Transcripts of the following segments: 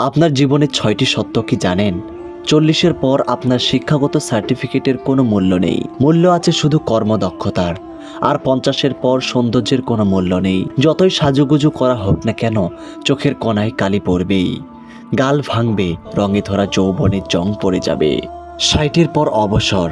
আপনার জীবনে ছয়টি সত্য কি জানেন? চল্লিশের পর আপনার শিক্ষাগত সার্টিফিকেটের কোনো মূল্য নেই। মূল্য আছে শুধু কর্মদক্ষতার। আর পঞ্চাশের পর সৌন্দর্যের কোনো মূল্য নেই। যতই সাজুগুজু করা হোক না কেন, চোখের কোনায় কালি পড়বেই। গাল ভাঙবে, রঙে ধরা যৌবনের জং পড়ে যাবে। ষাটের পর অবসর।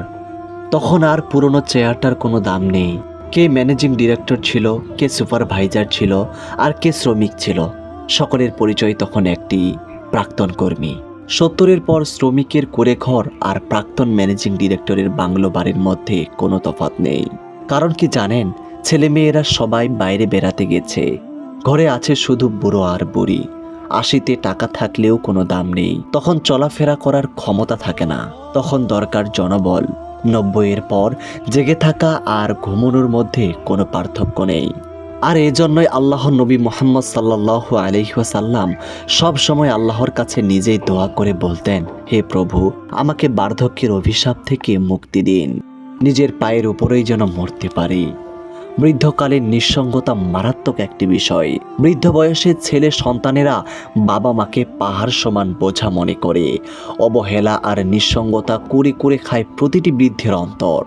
তখন আর পুরনো চেয়ারটার কোনো দাম নেই। কে ম্যানেজিং ডিরেক্টর ছিল, কে সুপারভাইজার ছিল, আর কে শ্রমিক ছিল। সকলের পরিচয় তখন একটি। প্রাক্তন কর্মী। সত্তরের পর শ্রমিকের করে ঘর আর প্রাক্তন ম্যানেজিং ডিরেক্টরের বাংলো বাড়ির মধ্যে কোনো তফাৎ নেই। কারণ কি জানেন, ছেলেমেয়েরা সবাই বাইরে বেড়াতে গেছে। ঘরে আছে শুধু বুড়ো আর বুড়ি। আশিতে টাকা থাকলেও কোনো দাম নেই। তখন চলাফেরা করার ক্ষমতা থাকে না। তখন দরকার জনবল। নব্বইয়ের পর জেগে থাকা আর ঘুমানোর মধ্যে কোনো পার্থক্য নেই। আর এজন্যই আল্লাহ নবী মোহাম্মদ সাল্লাহ আলহিহাসাল্লাম সব সময় আল্লাহর কাছে নিজেই দোয়া করে বলতেন, হে প্রভু, আমাকে বার্ধক্যের অভিশাপ থেকে মুক্তি দিন। নিজের পায়ের উপরেই যেন মরতে পারি। বৃদ্ধকালীন নিঃসঙ্গতা মারাত্মক একটি বিষয়। বৃদ্ধ বয়সে ছেলে সন্তানেরা বাবা মাকে পাহাড় সমান বোঝা মনে করে। অবহেলা আর নিঃসঙ্গতা করে করে খায় প্রতিটি বৃদ্ধের অন্তর।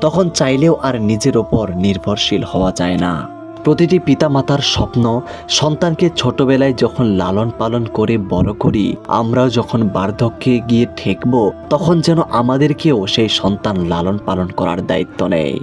তখন চাইলেও আর নিজের ওপর নির্ভরশীল হওয়া যায় না। প্রতিটি পিতামাতার স্বপ্ন, সন্তানকে ছোটবেলায় যখন লালন পালন করে বড় করি, আমরাও যখন বার্ধক্যে গিয়ে ঠেকব, তখন যেন আমাদেরকেও সেই সন্তান লালন পালন করার দায়িত্ব নেই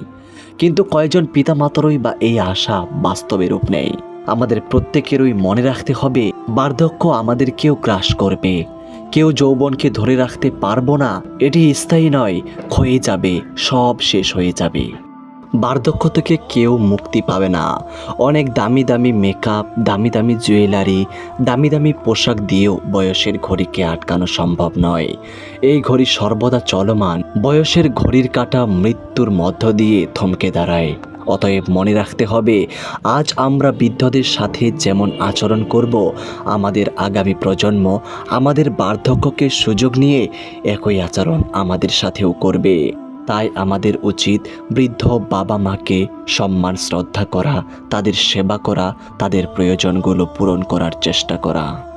কিন্তু কয়েকজন পিতামাতারই বা এই আশা বাস্তবে রূপ নেই আমাদের প্রত্যেকেরই মনে রাখতে হবে, বার্ধক্য আমাদেরকেও গ্রাস করবে। কেউ যৌবনকে ধরে রাখতে পারব না, এটি স্থায়ী নয়, ক্ষয়ে যাবে, সব শেষ হয়ে যাবে। বার্ধক্য থেকে কেউ মুক্তি পাবে না। অনেক দামি দামি মেকআপ দামি দামি জুয়েলারি দামি দামি পোশাক দিয়েও বয়সের ঘড়িকে আটকানো সম্ভব নয়। এই ঘড়ি সর্বদা চলমান, বয়সের ঘড়ির কাঁটা মৃত্যুর মধ্য দিয়ে থমকে দাঁড়ায়। অতএব মনে রাখতে হবে, আজ আমরা বৃদ্ধদের সাথে যেমন আচরণ করব, আমাদের আগামী প্রজন্ম আমাদের বার্ধক্যকে সুযোগ নিয়ে একই আচরণ আমাদের সাথেও করবে। তাই আমাদের উচিত বৃদ্ধ বাবা মাকে সম্মান, শ্রদ্ধা করা, তাদের সেবা করা, তাদের প্রয়োজনগুলো পূরণ করার চেষ্টা করা।